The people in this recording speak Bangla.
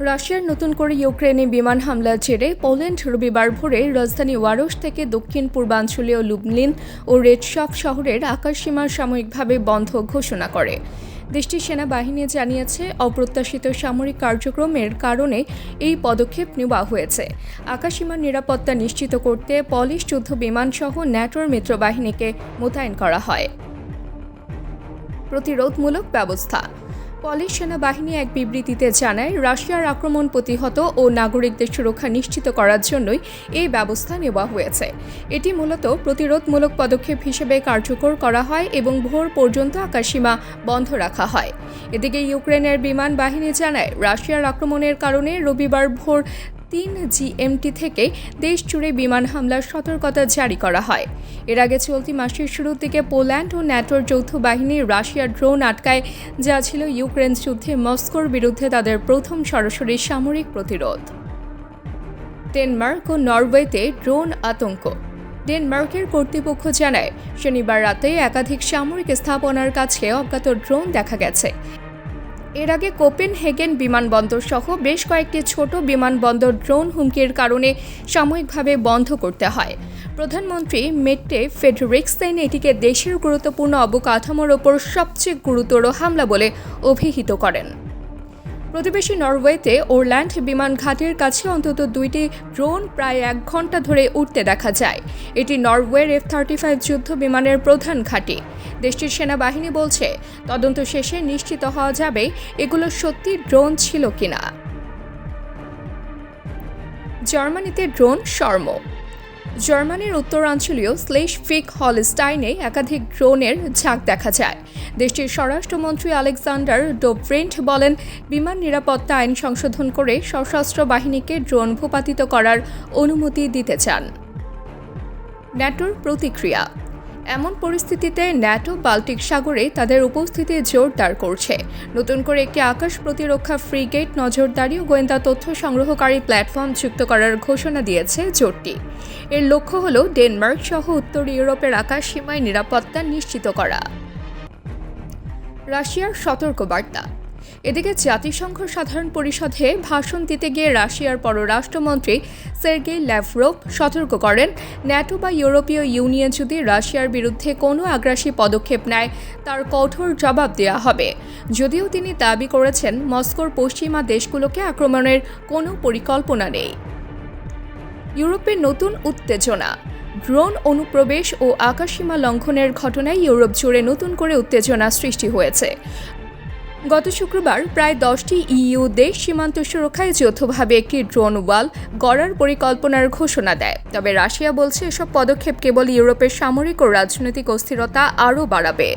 রাশিয়ার নতুন করে ইউক্রেনে বিমান হামলার জেরে পোল্যান্ড রবিবার ভোরে রাজধানী ওয়ারস থেকে দক্ষিণ পূর্বাঞ্চলীয় লুবলিন ও রেডশফ শহরের আকাশসীমা সাময়িকভাবে বন্ধ ঘোষণা করে। দেশটির সেনাবাহিনী জানিয়েছে, অপ্রত্যাশিত সামরিক কার্যক্রমের কারণে এই পদক্ষেপ নেওয়া হয়েছে। আকাশসীমার নিরাপত্তা নিশ্চিত করতে পলিশ যুদ্ধ বিমানসহ ন্যাটোর মিত্রবাহিনীকে মোতায়েন করা হয়। প্রতিরোধমূলক ব্যবস্থা পলিশ সেনাবাহিনী এক বিবৃতিতে জানায়, রাশিয়ার আক্রমণ প্রতিহত ও নাগরিকদের সুরক্ষা নিশ্চিত করার জন্যই এই ব্যবস্থা নেওয়া হয়েছে। এটি মূলত প্রতিরোধমূলক পদক্ষেপ হিসেবে কার্যকর করা হয় এবং ভোর পর্যন্ত আকাশসীমা বন্ধ রাখা হয়। এদিকে ইউক্রেনের বিমান বাহিনী জানায়, রাশিয়ার আক্রমণের কারণে রবিবার ভোর তিন জিএমটি থেকে দেশ জুড়ে বিমান হামলার সতর্কতা জারি করা হয়। এর আগে চলতি মাসের শুরুর দিকে পোল্যান্ড ও ন্যাটোর যৌথ বাহিনী রাশিয়ার ড্রোন আটকায়, যা ছিল ইউক্রেন যুদ্ধে মস্কোর বিরুদ্ধে তাদের প্রথম সরাসরি সামরিক প্রতিরোধ। ডেনমার্ক ও নরওয়েতে ড্রোন আতঙ্ক। ডেনমার্কের কর্তৃপক্ষ জানায়, শনিবার রাতে একাধিক সামরিক স্থাপনার কাছে অজ্ঞাত ড্রোন দেখা গেছে। এর আগে কোপেনহেগেন বিমানবন্দর সহ বেশ কয়েকটি ছোট বিমানবন্দর ড্রোন হুমকির কারণে সাময়িকভাবে বন্ধ করতে হয়। প্রধানমন্ত্রী মেট্টে ফেডরিক্সেন এটিকে দেশের গুরুত্বপূর্ণ অবকাঠামোর ওপর সবচেয়ে গুরুতর হামলা বলে অভিহিত করেন। প্রতিবেশী নরওয়েতে ওরল্যান্ড বিমান ঘাটের কাছে অন্তত দুইটি ড্রোন প্রায় এক ঘণ্টা ধরে উঠতে দেখা যায়। এটি নরওয়ের এফ থার্টি ফাইভ যুদ্ধ বিমানের প্রধান ঘাঁটি। দেশটির সেনাবাহিনী বলছে, তদন্ত শেষে নিশ্চিত হওয়া যাবে এগুলো সত্যি ড্রোন ছিল কিনা। জার্মানিতে ড্রোন শর্ম জার্মানির উত্তরাঞ্চলীয় স্লেশ ফিক হলস্টাইনে একাধিক ড্রোনের ঝাঁক দেখা যায়। দেশটির স্বরাষ্ট্রমন্ত্রী আলেকজান্ডার ডোভ্রেন্ট বলেন, বিমান নিরাপত্তা আইন সংশোধন করে সশস্ত্র বাহিনীকে ড্রোন ভূপাতিত করার অনুমতি দিতে চান। ন্যাটোর প্রতিক্রিয়া। এমন পরিস্থিতিতে ন্যাটো বাল্টিক সাগরে তাদের উপস্থিতি জোরদার করছে। নতুন করে একটি আকাশ প্রতিরক্ষা ফ্রিগেট নজরদারি ও গোয়েন্দা তথ্য সংগ্রহকারী প্ল্যাটফর্ম যুক্ত করার ঘোষণা দিয়েছে জোটটি। এর লক্ষ্য হল ডেনমার্ক সহ উত্তর ইউরোপের আকাশ সীমায় নিরাপত্তা নিশ্চিত করা। রাশিয়ার সতর্কবার্তা। এদিকে জাতিসংঘ সাধারণ পরিষদে ভাষণ দিতে গিয়ে রাশিয়ার পররাষ্ট্রমন্ত্রী সের্গেই ল্যাভরভ সতর্ক করেন, ন্যাটো বা ইউরোপীয় ইউনিয়ন যদি রাশিয়ার বিরুদ্ধে কোনো আগ্রাসী পদক্ষেপ নেয়, তার কঠোর জবাব দেওয়া হবে। যদিও তিনি দাবি করেছেন, মস্কোর পশ্চিমা দেশগুলোকে আক্রমণের কোনো পরিকল্পনা নেই। ইউরোপের নতুন উত্তেজনা, ড্রোন অনুপ্রবেশ ও আকাশসীমা লঙ্ঘনের ঘটনায় ইউরোপ জুড়ে নতুন করে উত্তেজনা সৃষ্টি হয়েছে। গত শুক্রবার প্রায় দশটি ইইউ দেশ সীমান্ত সুরক্ষায় যৌথভাবে একটি ড্রোন ওয়াল গড়ার পরিকল্পনার ঘোষণা দেয়। তবে রাশিয়া বলছে এসব পদক্ষেপ কেবল ইউরোপের সামরিক ও রাজনৈতিক অস্থিরতা আরও বাড়াবে।